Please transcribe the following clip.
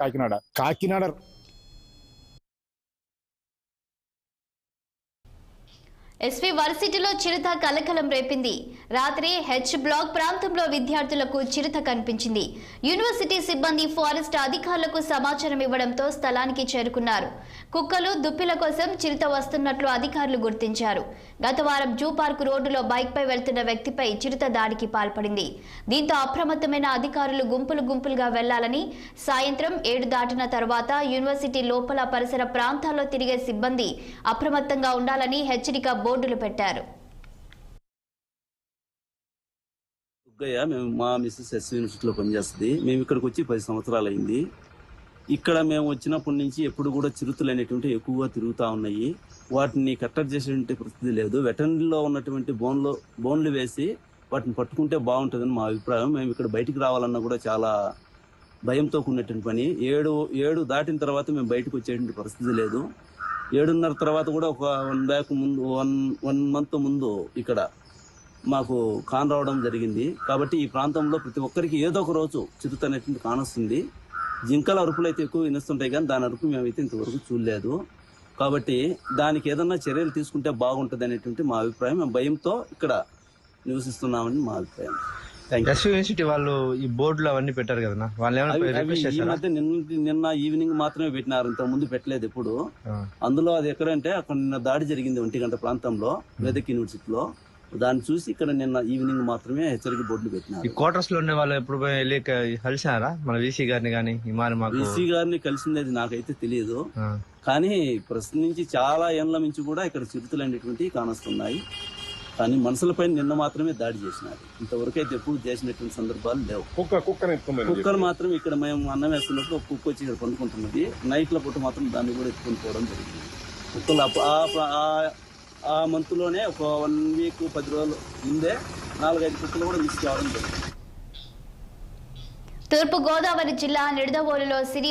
Kakinada Kakinada SV వర్సిటీలో చిరుత కలకలం రేపింది. రాత్రి హెచ్ బ్లాక్ ప్రాంతంలో విద్యార్థులకు చిరుత కనిపించింది. యూనివర్సిటీ సిబ్బంది ఫారెస్ట్ అధికారులకు సమాచారం ఇవ్వడంతో స్థలానికి చేరుకున్నారు. కుక్కలు దుప్పిల కోసం చిరుత వస్తున్నట్లు అధికారులు గుర్తించారు. గత వారం జూ పార్క్ రోడ్డులో బైక్పై వెళ్తున్న వ్యక్తిపై చిరుత దాడికి పాల్పడింది. దీంతో అప్రమత్తమైన అధికారులు గుంపులు గుంపులుగా వెళ్ళాలని సాయంత్రం ఏడు దాటిన తర్వాత యూనివర్సిటీ లోపల పరిసర ప్రాంతాల్లో తిరిగే సిబ్బంది అప్రమత్తంగా ఉండాలని హెచ్చరిక బోర్డులు పెట్టారు. మేము మా మిస్సెస్ ఎస్ యూనివర్సిటీలో పనిచేస్తుంది. మేము ఇక్కడికి వచ్చి పది సంవత్సరాలు అయింది ఇక్కడ మేము వచ్చినప్పటి నుంచి ఎప్పుడు కూడా చిరుతలు అనేటువంటి ఎక్కువగా తిరుగుతూ ఉన్నాయి. వాటిని కట్టడి చేసేటువంటి పరిస్థితి లేదు. వెటర్నరీలో ఉన్నటువంటి బోన్లో బోన్లు వేసి వాటిని పట్టుకుంటే బాగుంటుందని మా అభిప్రాయం. మేము ఇక్కడ బయటికి రావాలన్నా కూడా చాలా భయంతో కూడినటువంటి పని. ఏడు ఏడు దాటిన తర్వాత మేము బయటకు వచ్చేటువంటి పరిస్థితి లేదు. ఏడున్నర తర్వాత కూడా ఒక వన్ బ్యాక్ ముందు వన్ వన్ మంత్ ముందు ఇక్కడ మాకు కాన్ రావడం జరిగింది. కాబట్టి ఈ ప్రాంతంలో ప్రతి ఒక్కరికి ఏదో ఒక రోజు చిరుత అనేటువంటి కానొస్తుంది జింకల అరుపులు అయితే ఎక్కువ వినిస్తుంటాయి కానీ దాని అరుపు మేమైతే ఇంతవరకు చూడలేదు. కాబట్టి దానికి ఏదన్నా చర్యలు తీసుకుంటే బాగుంటుంది అనేటువంటి మా అభిప్రాయం. మేము భయంతో ఇక్కడ నివసిస్తున్నామని మా అభిప్రాయం. యూనివర్సిటీ వాళ్ళు ఈ బోర్డులు అవన్నీ పెట్టారు కదా వాళ్ళు ఏమైనా ఈ నిన్న నిన్న ఈవినింగ్ మాత్రమే పెట్టినారు. ఇంత ముందు పెట్టలేదు ఎప్పుడు. అందులో అది ఎక్కడంటే అక్కడ నిన్న దాడి జరిగింది ఒంటి గంట ప్రాంతంలో వేదక్ యూనివర్సిటీలో దాన్ని చూసి ఇక్కడ నిన్న ఈవినింగ్ మాత్రమే హెచ్చరిక బోర్డులు ఈ పెట్టినారు క్వార్టర్స్లో ఉండే వాళ్ళు ఎప్పుడు వెళ్ళి కలిసారా మన వీసీ గారిని కానీ ఈ వీసీ గారిని కలిసింది నాకైతే తెలియదు. కానీ ప్రస్తుతం నుంచి చాలా ఏళ్ళ నుంచి కూడా ఇక్కడ చిరుతలు అనేటువంటివి కానొస్తున్నాయి. కానీ మనుషులపై నిన్న మాత్రమే దాడి చేసినారు. ఇంతవరకు అయితే ఎప్పుడు చేసినటువంటి సందర్భాలు లేవు. కుక్క కుక్కని ఎత్తుకోమని కుక్కలు మాత్రం ఇక్కడ మేము అన్నం వేస్తున్నప్పుడు ఒక కుక్క వచ్చి ఇక్కడ పండుకుంటున్నది. నైట్ల పూట మాత్రం దాన్ని కూడా ఎత్తుకొని పోవడం జరిగింది. కుక్కలు ఆ మంత్లోనే ఒక వన్ వీక్ పది రోజులు ముందే నాలుగైదు కుక్కలు కూడా మిస్ కావడం జరిగింది. తూర్పు గోదావరి జిల్లా నిడదవోలులో సిరి